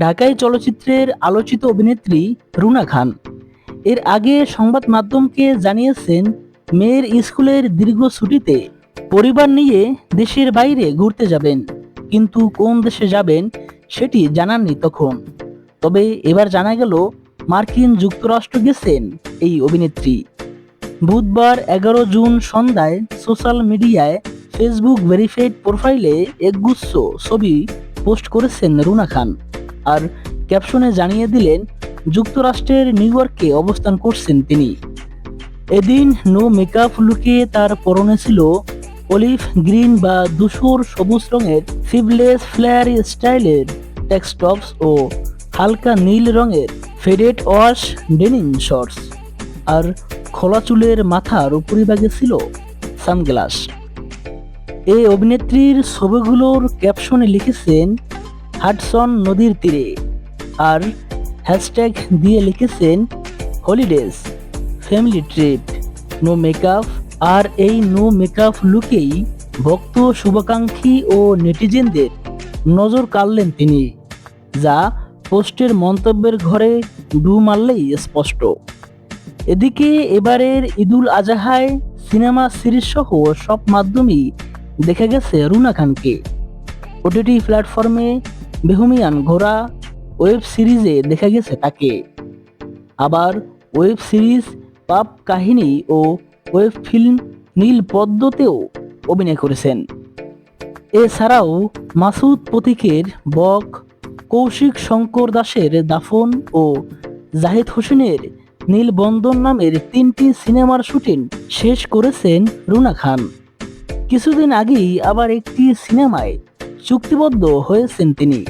ঢাকাই চলচ্চিত্রের আলোচিত অভিনেত্রী রুনা খান। এর আগে সংবাদ মাধ্যমকে জানিয়েছেন, মেয়ের স্কুলের দীর্ঘ ছুটিতে পরিবার নিয়ে দেশের বাইরে ঘুরতে যাবেন, কিন্তু কোন দেশে যাবেন সেটি জানাননি তখন। তবে এবার জানা গেল, মার্কিন যুক্তরাষ্ট্র গেছেন এই অভিনেত্রী। বুধবার এগারো জুন সন্ধ্যায় সোশ্যাল মিডিয়ায় ফেসবুক ভেরিফাইড প্রোফাইলে একগুচ্ছ ছবি পোস্ট করেছেন রুনা খান। আর ক্যাপশনে জানিয়ে দিলেন, যুক্তরাষ্ট্রের নিউ ইয়র্কে অবস্থান করছেন তিনি। এদিন নো মেকআপ লুকে তার পরনে ছিল অলিভ গ্রিন বা ধূসর সবুজ রঙের সিভলেস ফ্লেয়ার স্টাইলের টেক্সটপস ও হালকা নীল রঙের ফেডেড ওয়াশ ডেনিম শর্টস আর খোলা চুলের মাথার উপরিভাগে ছিল সানগ্লাস। এই অভিনেত্রীর ছবিগুলোর ক্যাপশনে লিখেছেন হাডসন নদীর তীরে আর হ্যাশট্যাগ দিয়ে লিখেছেন holidays, family trip. No makeup, আর এই নো মেকআপ লুকেই ভক্ত, শুভাকাঙ্ক্ষী ও নেটিজেনদের নজর কাড়লেন তিনি, যা পোস্টের মন্তব্যের ঘরে ডু মারলেই স্পষ্ট। এদিকে এবারের ঈদুল আজহায় সিনেমা সিরিজ সহ সব মাধ্যমেই দেখা গেছে রুনা খানকে। ওটিটি প্ল্যাটফর্মে বেহুমিয়ান ঘোড়া ওয়েব সিরিজে দেখা গেছে তাকে। আবার ওয়েব সিরিজ, পাপ কাহিনী ও ওয়েব ফিল্ম নীল পদ্মতেও অভিনয় করেছেন। এছাড়াও মাসুদ প্রতীকের বক, কৌশিক শঙ্কর দাসের দাফন ও জাহিদ হোসেনের নীলবন্ধন নামের তিনটি সিনেমার শুটিং শেষ করেছেন রুনা খান। কিছুদিন আগেই আবার একটি সিনেমায় চুক্তিবদ্ধ হয়েছেন তিনি।